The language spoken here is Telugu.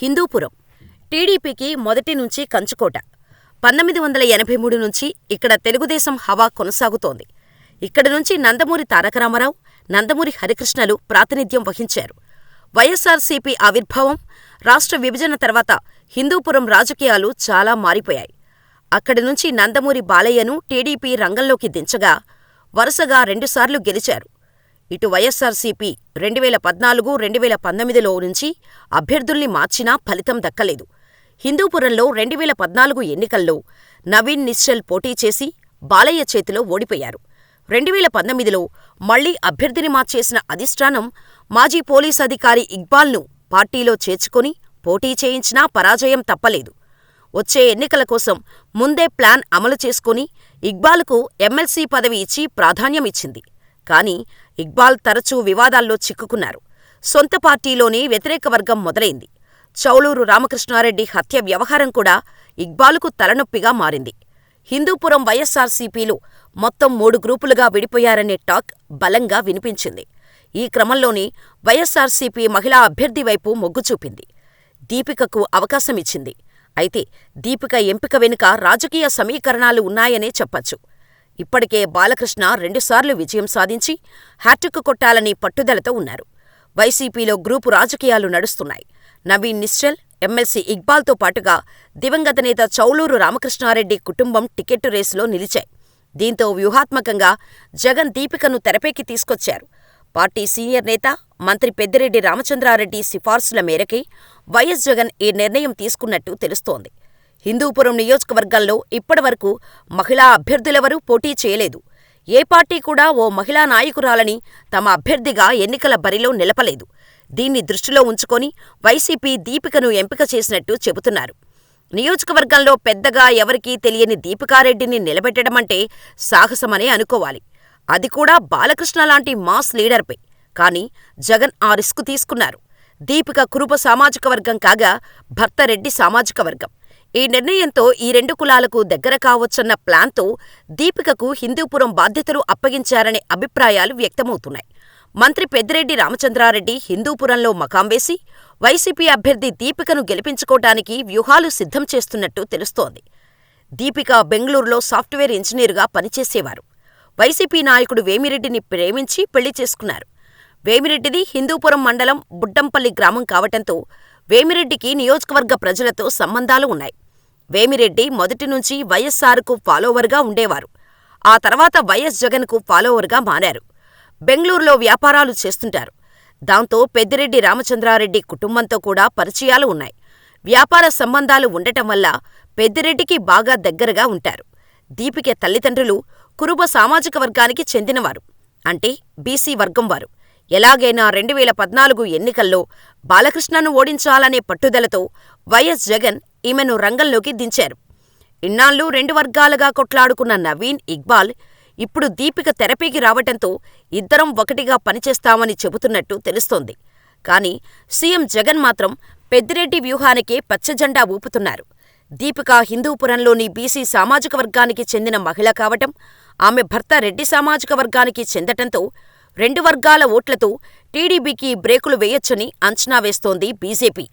హిందూపురం టీడీపీకి మొదటి నుంచి కంచుకోట. పంతొమ్మిది వందల ఎనభై మూడు నుంచి ఇక్కడ తెలుగుదేశం హవా కొనసాగుతోంది. ఇక్కడి నుంచి నందమూరి తారకరామారావు, నందమూరి హరికృష్ణలు ప్రాతినిధ్యం వహించారు. వైఎస్సార్సీపీ ఆవిర్భావం, రాష్ట్ర విభజన తర్వాత హిందూపురం రాజకీయాలు చాలా మారిపోయాయి. అక్కడి నుంచి నందమూరి బాలయ్యను టీడీపీ రంగంలోకి దించగా, వరుసగా రెండుసార్లు గెలిచారు. ఇటు వైఎస్సార్సీపీ రెండువేల పద్నాలుగు, రెండువేల పంతొమ్మిదిలో నుంచి అభ్యర్థుల్ని మార్చినా ఫలితం దక్కలేదు. హిందూపురంలో రెండువేల పద్నాలుగు ఎన్నికల్లో నవీన్ నిశ్చల్ పోటీ చేసి బాలయ్య చేతిలో ఓడిపోయారు. రెండువేల పంతొమ్మిదిలో మళ్ళీ అభ్యర్థిని మార్చేసిన అధిష్ఠానం మాజీ పోలీస్ అధికారి ఇక్బాల్ను పార్టీలో చేర్చుకుని పోటీ చేయించినా పరాజయం తప్పలేదు. వచ్చే ఎన్నికల కోసం ముందే ప్లాన్ అమలు చేసుకుని ఇక్బాల్కు ఎమ్మెల్సీ పదవి ఇచ్చి ప్రాధాన్యమిచ్చింది. కానీ ఇక్బాల్ తరచూ వివాదాల్లో చిక్కుకున్నారు. సొంత పార్టీలోనే వ్యతిరేక వర్గం మొదలైంది. చౌలూరు రామకృష్ణారెడ్డి హత్య వ్యవహారం కూడా ఇక్బాలుకు తలనొప్పిగా మారింది. హిందూపురం వైఎస్సార్సీపీలు మొత్తం మూడు గ్రూపులుగా విడిపోయారనే టాక్ బలంగా వినిపించింది. ఈ క్రమంలోనే వైఎస్సార్సీపీ మహిళా అభ్యర్థి వైపు మొగ్గు చూపింది. దీపికకు అవకాశమిచ్చింది. అయితే దీపిక ఎంపిక వెనుక రాజకీయ సమీకరణాలు ఉన్నాయనే చెప్పచ్చు. ఇప్పటికే బాలకృష్ణ రెండుసార్లు విజయం సాధించి హ్యాట్రిక్ కొట్టాలని పట్టుదలతో ఉన్నారు. వైసీపీలో గ్రూపు రాజకీయాలు నడుస్తున్నాయి. నవీన్ నిశ్చల్, ఎమ్మెల్సీ ఇక్బాల్తో పాటుగా దివంగత నేత చౌలూరు రామకృష్ణారెడ్డి కుటుంబం టికెట్టు రేసులో నిలిచాయి. దీంతో వ్యూహాత్మకంగా జగన్ దీపికను తెరపైకి తీసుకొచ్చారు. పార్టీ సీనియర్ నేత, మంత్రి పెద్దిరెడ్డి రామచంద్రారెడ్డి సిఫార్సుల మేరకే వైఎస్ జగన్ ఈ నిర్ణయం తీసుకున్నట్టు తెలుస్తోంది. హిందూపురం నియోజకవర్గంలో ఇప్పటివరకు మహిళా అభ్యర్థులెవరూ పోటీ చేయలేదు. ఏ పార్టీ కూడా ఓ మహిళా నాయకురాలని తమ అభ్యర్థిగా ఎన్నికల బరిలో నిలపలేదు. దీన్ని దృష్టిలో ఉంచుకొని వైసీపీ దీపికను ఎంపిక చేసినట్టు చెబుతున్నారు. నియోజకవర్గంలో పెద్దగా ఎవరికీ తెలియని దీపికారెడ్డిని నిలబెట్టడమంటే సాహసమనే అనుకోవాలి. అది కూడా బాలకృష్ణ లాంటి మాస్ లీడర్పై. కానీ జగన్ ఆ రిస్క్ తీసుకున్నారు. దీపిక కురుప సామాజిక వర్గం కాగా, భర్త రెడ్డి సామాజిక వర్గం. ఈ నిర్ణయంతో ఈ రెండు కులాలకు దగ్గర కావచ్చన్న ప్లాన్తో దీపికకు హిందూపురం బాధ్యతలు అప్పగించారనే అభిప్రాయాలు వ్యక్తమవుతున్నాయి. మంత్రి పెద్దిరెడ్డి రామచంద్రారెడ్డి హిందూపురంలో మకాం వేసి వైసీపీ అభ్యర్థి దీపికను గెలిపించుకోటానికి వ్యూహాలు సిద్ధం చేస్తున్నట్టు తెలుస్తోంది. దీపిక బెంగళూరులో సాఫ్ట్వేర్ ఇంజనీరుగా పనిచేసేవారు. వైసీపీ నాయకుడు వేమిరెడ్డిని ప్రేమించి పెళ్ళి చేసుకున్నారు. వేమిరెడ్డిది హిందూపురం మండలం బుడ్డంపల్లి గ్రామం కావటంతో వేమిరెడ్డికి నియోజకవర్గ ప్రజలతో సంబంధాలు ఉన్నాయి. వేమిరెడ్డి మొదటి నుంచి వైఎస్సార్కు ఫాలోవర్గా ఉండేవారు. ఆ తర్వాత వైఎస్ జగన్కు ఫాలోవర్గా మారారు. బెంగళూరులో వ్యాపారాలు చేస్తుంటారు. దాంతో పెద్దిరెడ్డి రామచంద్రారెడ్డి కుటుంబంతో కూడా పరిచయాలు ఉన్నాయి. వ్యాపార సంబంధాలు ఉండటం వల్ల పెద్దిరెడ్డికి బాగా దగ్గరగా ఉంటారు. దీపిక తల్లిదండ్రులు కురుబ సామాజిక వర్గానికి చెందినవారు. అంటే బీసీ వర్గం ఎలాగైనా ఎలాగైనా రెండువేల పద్నాలుగు ఎన్నికల్లో బాలకృష్ణను ఓడించాలనే పట్టుదలతో వైఎస్ జగన్ ఈమెను రంగంలోకి దించారు. ఇన్నాళ్ళు రెండు వర్గాలుగా కొట్లాడుకున్న నవీన్, ఇక్బాల్ ఇప్పుడు దీపిక తెరపీకి రావటంతో ఇద్దరం ఒకటిగా పనిచేస్తామని చెబుతున్నట్టు తెలుస్తోంది. కానీ సీఎం జగన్ మాత్రం పెద్దిరెడ్డి వ్యూహానికే పచ్చజెండా ఊపుతున్నారు. దీపిక హిందూపురంలోని బీసీ సామాజిక వర్గానికి చెందిన మహిళ కావటం, ఆమె భర్త రెడ్డి సామాజిక వర్గానికి చెందటంతో రెండు వర్గాల ఓట్లతో టీడీపీకి బ్రేకులు వేయొచ్చని అంచనా వేస్తోంది బీజేపీ.